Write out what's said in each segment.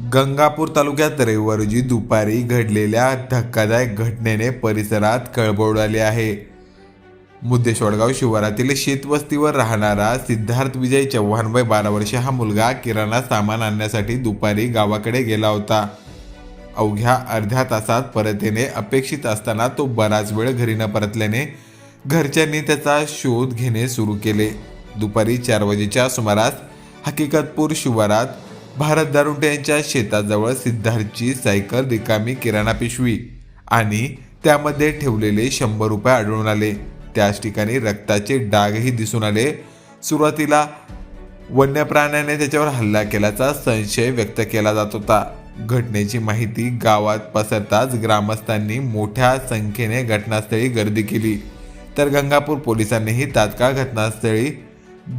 गंगापूर तालुक्यात रविवारी दुपारी घडलेल्या धक्कादायक घटनेने परिसरात खळबळ उडाली आहे. मुद्देश्वरगाव शिवारातील शेतवस्तीवर राहणारा सिद्धार्थ विजय चव्हाण वय बारा वर्षे हा मुलगा किराणा सामान आणण्यासाठी दुपारी गावाकडे गेला होता. अवघ्या अर्ध्या तासात परत येणे अपेक्षित असताना तो बराच वेळ घरी न परतल्याने घरच्यांनी त्याचा शोध घेणे सुरू केले. दुपारी चार वाजेच्या सुमारास हकीकतपूर शिवारात भारत दारुंटे यांच्या शेताजवळ सिद्धार्थची सायकल रिकामी किराणा पिशवी आणि त्यामध्ये ठेवलेले शंभर रुपये आढळून आले. त्याच ठिकाणी रक्ताचे डागही दिसून आले. सुरुवातीला वन्य प्राण्याने त्याच्यावर हल्ला केल्याचा संशय व्यक्त केला जात होता. घटनेची माहिती गावात पसरताच ग्रामस्थांनी मोठ्या संख्येने घटनास्थळी गर्दी केली. तर गंगापूर पोलिसांनीही तात्काळ घटनास्थळी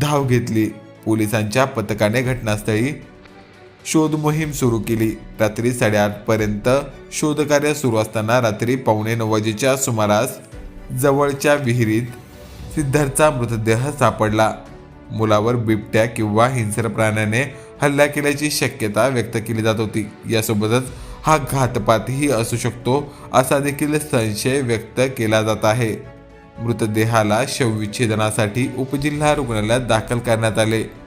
धाव घेतली. पोलिसांच्या पथकाने घटनास्थळी शोध मोहीम सुरू केली. रात्री साडेआठपर्यंत शोधकार्य सुरू असताना रात्री पावणे नऊ वाजेच्या सुमारास जवळच्या विहिरीत सिद्धार्थचा मृतदेह सापडला. मुलावर बिबट्या किंवा हिंसर प्राण्याने हल्ला केल्याची शक्यता व्यक्त केली जात होती. यासोबतच हा घातपातही असू शकतो असा देखील संशय व्यक्त केला जात आहे. मृतदेहाला शवविच्छेदनासाठी उपजिल्हा रुग्णालयात दाखल करण्यात आले.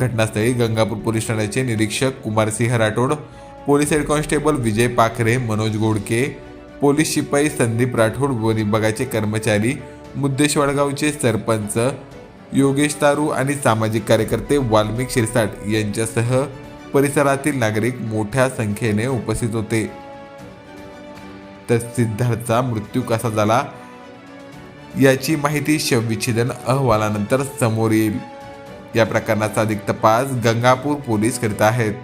घटनास्थळी गंगापूर पोलीस ठाण्याचे निरीक्षक Kumarsingh Rathod police head constable Vijay Pakhare Manoj Godke police शिपाई संदीप राठोड व विभागाचे कर्मचारी मुद्देश्वरगावचे सरपंच योगेश तारू आणि सामाजिक कार्यकर्ते वाल्मिक शिरसाट यांच्यासह परिसरातील नागरिक मोठ्या संख्येने उपस्थित होते. तर सिद्धार्थचा मृत्यू कसा झाला? याची माहिती शवविच्छेदन अहवालानंतर समोर येईल. या प्रकरणाचा अधिक तपास गंगापूर पोलीस करीत आहेत.